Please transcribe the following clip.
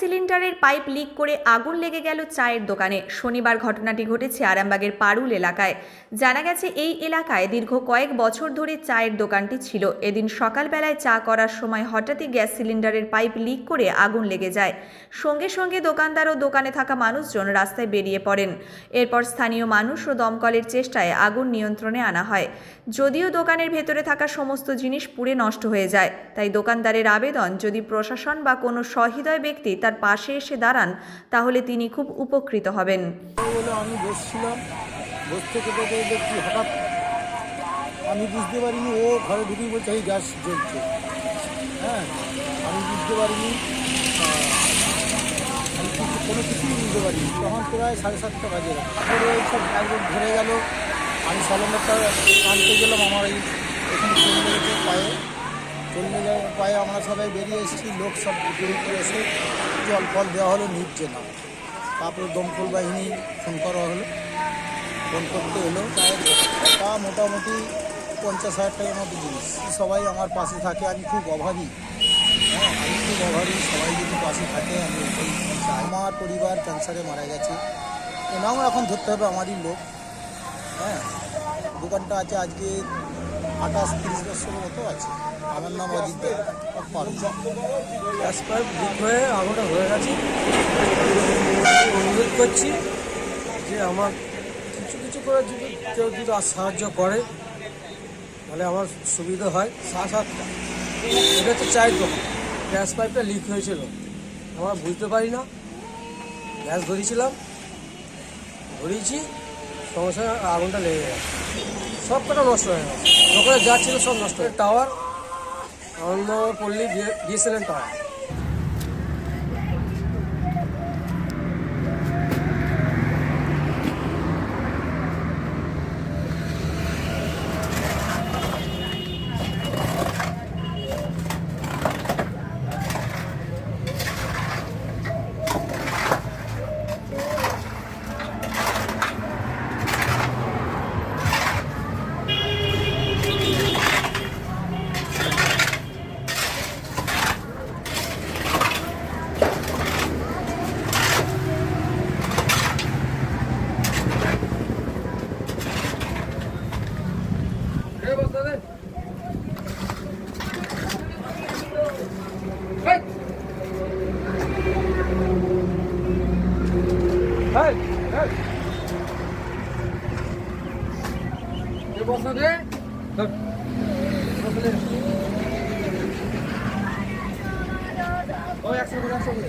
সিলিন্ডারের pipe leak করে আগুন লেগে গেল চায়ের দোকানে। শনিবার ঘটনাটি ঘটেছে আরামবাগের পারুল এলাকায়। জানা গেছে, এই এলাকায় দীর্ঘ কয়েক বছর ধরে চায়ের দোকানটি ছিল। এদিন সকালবেলায় চা করার সময় হঠাৎই গ্যাস সিলিন্ডারের পাইপ লিক করে আগুন লেগে যায়। সঙ্গে সঙ্গে দোকানদার ও দোকানে থাকা মানুষজন রাস্তায় বেরিয়ে পড়েন। এরপর স্থানীয় মানুষ ও দমকলের চেষ্টায় আগুন নিয়ন্ত্রণে আনা হয়। যদিও দোকানের ভেতরে থাকা সমস্ত জিনিস পুড়ে নষ্ট হয়ে যায়, তাই দোকানদারের আবেদন যদি প্রশাসন বা কোনো সহৃদয় ব্যক্তি তার পাশে এসে দাঁড়ান, তাহলে তিনি খুব উপকৃত হবেন। আমি বসছিলাম। বসতে থেকে দেখছি, হঠাৎ আমি বুঝতে পারিনি, ও ঘরে ঢুকেই বলছে, এই গ্যাস জ্বলছে। হ্যাঁ আমি বুঝতে পারিনি কোনো কিছুই বুঝতে পারিনি। তখন প্রায় সাড়ে সাতটা বাজে। তারপরে সব একদম ধরে গেল। আমি সিলিন্ডারটা আনতে গেলাম আমার এই এখানে পায়ে। চলে যাওয়ার পায়ে আমরা সবাই বেরিয়ে এসেছি, লোক সব গ্রুপ এসে জল ফল দেওয়া হলো নিচ্ছে না তারপরে দমকল বাহিনী ফোন করা হলো। ফোন করতে এলো তা মোটামুটি পঞ্চাশ হাজার টাকার মতো জিনিস। সবাই আমার পাশে থাকে, আমি খুব অভাবী হ্যাঁ আমি খুব অভাবী সবাই যদি পাশে থাকে, আমি আমার পরিবার ক্যান্সারে মারা গেছে। এনাও এখন ধরতে হবে আমারই লোক। হ্যাঁ দোকানটা আছে আজকে আঠাশ তিরিশ বছর মতো আছে। আমার নাম অজিত গ্যাস পাইপ লিক হয়ে আগুনটা হয়ে গেছে। অনুরোধ করছি যে আমার কিছু কিছু করে যদি কেউ যদি আর সাহায্য করে তাহলে আমার সুবিধা হয়। সাত সাতটা। এটা হচ্ছে চায়ের দোকান। গ্যাস পাইপটা লিক হয়েছিল। আমরা বুঝতে পারি না। গ্যাস ধরিয়েছিলাম। ধরিয়েছি। সঙ্গে সঙ্গে আগুনটা লেগে গেছে। সব কটা নষ্ট হয়ে গেছে। দোকানে যা ছিল সব নষ্ট হয়ে tower One more, only decent and tall. ও একশো করে একশো করে